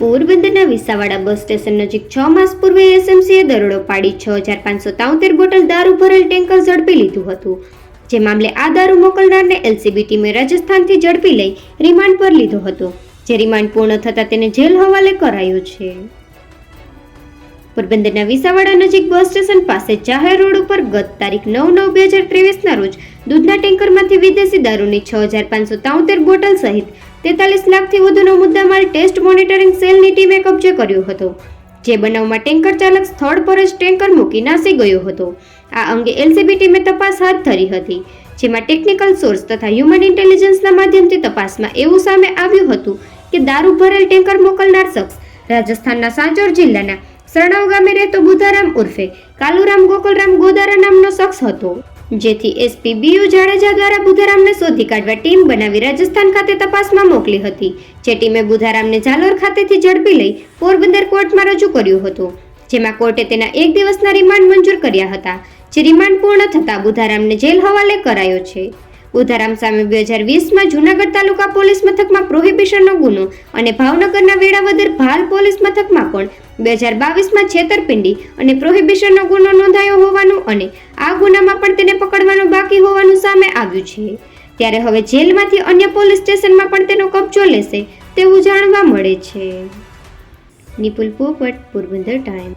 પોરબંદરના વિસાવાડા bus station નજીક છ માસ પૂર્વે એસએમસીએ દરોડો પાડી છ હજાર પાંચસો તાઉતેર બોટલ દારૂ ભરેલ ટેન્કર ઝડપી લીધું હતું. જે મામલે આ દારૂ મોકલનારને એલસીબી ટીમે રાજસ્થાનથી ઝડપી લઈ રિમાન્ડ પર લીધો હતો. જે રિમાન્ડ પૂર્ણ થતાં તેને જેલ હવાલે કરાયો છે. પોરબંદરના વિસાવાડા નજીક બસ સ્ટેશન પાસે જાહેર રોડ ઉપર ગત તારીખ નવ નવ બે હજાર ત્રેવીસના રોજ દૂધના ટેન્કરમાંથી વિદેશી દારૂની છ હજાર પાંચસો તાઉતેર બોટલ સહિત તેતાલીસ લાખથી વધુનો મુદ્દામાલ ટેસ્ટ મોનિટરિંગ સેલની ટીમે કબજે કર્યો હતો, જે બનાવમાં ટેન્કર ચાલક સ્થળ પર જ ટેન્કર મૂકી નાસી ગયો હતો. આ અંગે એલસીબી ટીમે તપાસ હાથ ધરી હતી, જેમાં ટેકનિકલ સોર્સ તથા હ્યુમન ઇન્ટેલિજન્સના માધ્યમથી તપાસમાં એવું સામે આવ્યું હતું કે દારૂ ભરેલ ટેન્કર મોકલનાર શખ્સ રાજસ્થાનના સાંચોર જિલ્લાના સરણાવ ગામે રહેતો બુધારામ ઉર્ફે કાલુરામ ગોકુલરામ ગોદારા નામનો શખ્સ હતો. જેથી એસપી બીયુ જાડેજા દ્વારા બુધારામને શોધી કાઢવા ટીમ બનાવી રાજસ્થાન ખાતે તપાસમાં મોકલી હતી. જે ટીમે બુધારામને ઝાલોર ખાતેથી ઝડપી લઈ પોરબંદર કોર્ટમાં રજૂ કર્યું હતું. જેમાં કોર્ટે તેના એક દિવસના રિમાન્ડ મંજૂર કર્યા હતા. જે રિમાન્ડ પૂર્ણ થતાં બુધારામને જેલ હવાલે કરાયો છે. બુધારામ સામે બે હજાર વીસમાં જૂનાગઢ તાલુકા પોલીસ મથકમાં પ્રોહિબિશનનો ગુનો અને ભાવનગરના વેળાવદર ભાલ પોલીસ મથકમાં પણ બે હજાર બાવીસમાં છેતરપિંડી અને પ્રોહિબિશનનો ગુનો નોંધાયો હોવાનું અને આ ગુનામાં પણ તેને પકડવાનું બાકી હોવાનું સામે આવ્યું છે. ત્યારે હવે જેલમાંથી અન્ય પોલીસ સ્ટેશનમાં પણ તેનો કબજો લેશે તેવું જાણવા મળે છે. નિપુલ પોપટ, પોરબંદર ટાઈમ